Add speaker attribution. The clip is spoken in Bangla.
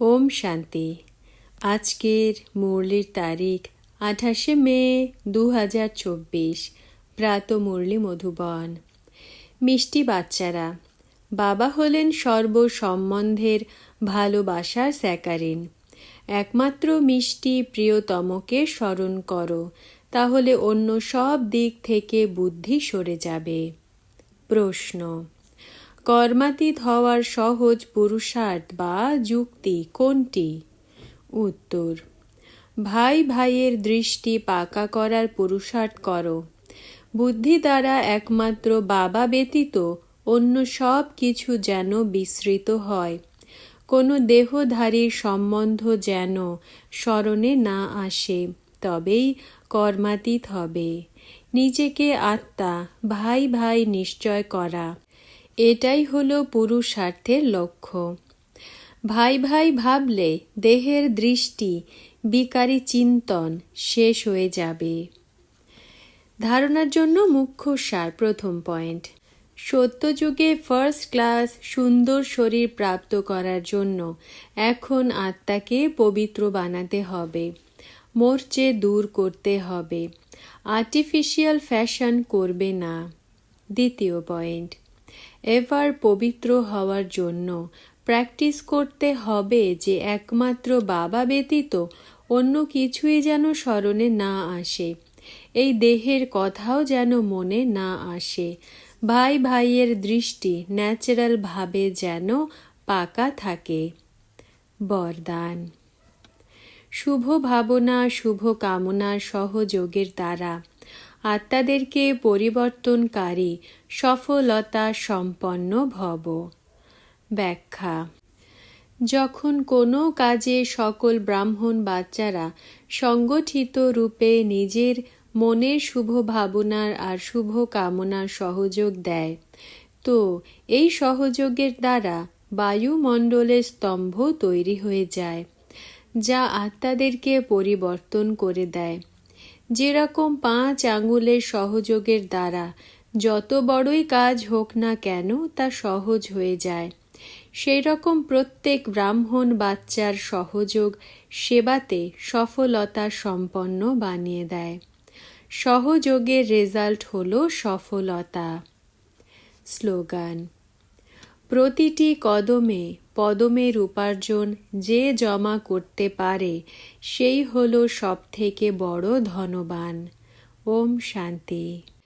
Speaker 1: ওম শান্তি। আজকের মুরলির তারিখ আঠাশে মে দু হাজার চব্বিশ। প্রাত মুরলি মধুবন। মিষ্টি বাচ্চারা, বাবা হলেন সর্ব সম্বন্ধের ভালোবাসার স্যাকারিন। একমাত্র মিষ্টি প্রিয়তমকে স্মরণ করো, তাহলে অন্য সব দিক থেকে বুদ্ধি সরে যাবে। প্রশ্ন কর্মাতীত হওয়ার সহজ পুরুষার্থ বা যুক্তি কোনটি? উত্তর, ভাই ভাইয়ের দৃষ্টি পাকা করার পুরুষার্থ করো। বুদ্ধি দ্বারা একমাত্র বাবা ব্যতীত অন্য সব কিছু যেন বিস্মৃত হয়। কোনো দেহধারীর সম্বন্ধ যেন স্মরণে না আসে, তবেই কর্মাতীত হবে। নিজেকে আত্মা, ভাই ভাই নিশ্চয় করা। এটাই হলো পুরুষার্থের লক্ষ্য। ভাই ভাই ভাবলে দেহের দৃষ্টি, বিকারী চিন্তন শেষ হয়ে যাবে। ধারণার জন্য মুখ্য সার প্রথম পয়েন্ট। সত্যযুগে ফার্স্ট ক্লাস সুন্দর শরীর প্রাপ্ত করার জন্য এখন আত্মাকে পবিত্র বানাতে হবে। মোর্চে দূর করতে হবে। আর্টিফিশিয়াল ফ্যাশন করবে না। দ্বিতীয় পয়েন্ট। এবার পবিত্র হওয়ার জন্য প্র্যাকটিস করতে হবে যে একমাত্র বাবা ব্যতীত অন্য কিছুই যেন স্মরণে না আসে। এই দেহের কথাও যেন মনে না আসে। ভাই ভাইয়ের দৃষ্টি ন্যাচারাল ভাবে যেন পাকা থাকে। বরদান। শুভ ভাবনা, শুভ কামনা, সহযোগের দ্বারা আত্মাদেরকে পরিবর্তনকারী সফলতা সম্পন্ন ভব। ব্যাখ্যা। যখন কোনো কাজে সকল ব্রাহ্মণ বাচ্চারা সংগঠিত রূপে নিজের মনের শুভ ভাবনার আর শুভ কামনার সহযোগ দেয়, তো এই সহযোগের দ্বারা বায়ুমণ্ডলের স্তম্ভ তৈরি হয়ে যায়, যা আত্মাদেরকে পরিবর্তন করে দেয়। যেরকম পাঁচ আঙুলের সহযোগের দ্বারা যত বড়ই কাজ হোক না কেন তা সহজ হয়ে যায়। সেই রকম প্রত্যেক ব্রাহ্মণ বাচ্চার সহযোগ সেবাতে সফলতা সম্পন্ন বানিয়ে দেয়। সহযোগের রেজাল্ট হল সফলতা। স্লোগান প্রতিটি কদমে পদমের উপার্জন যে জমা করতে পারে, সেই হল সবথেকে বড় ধনবান। ওম শান্তি।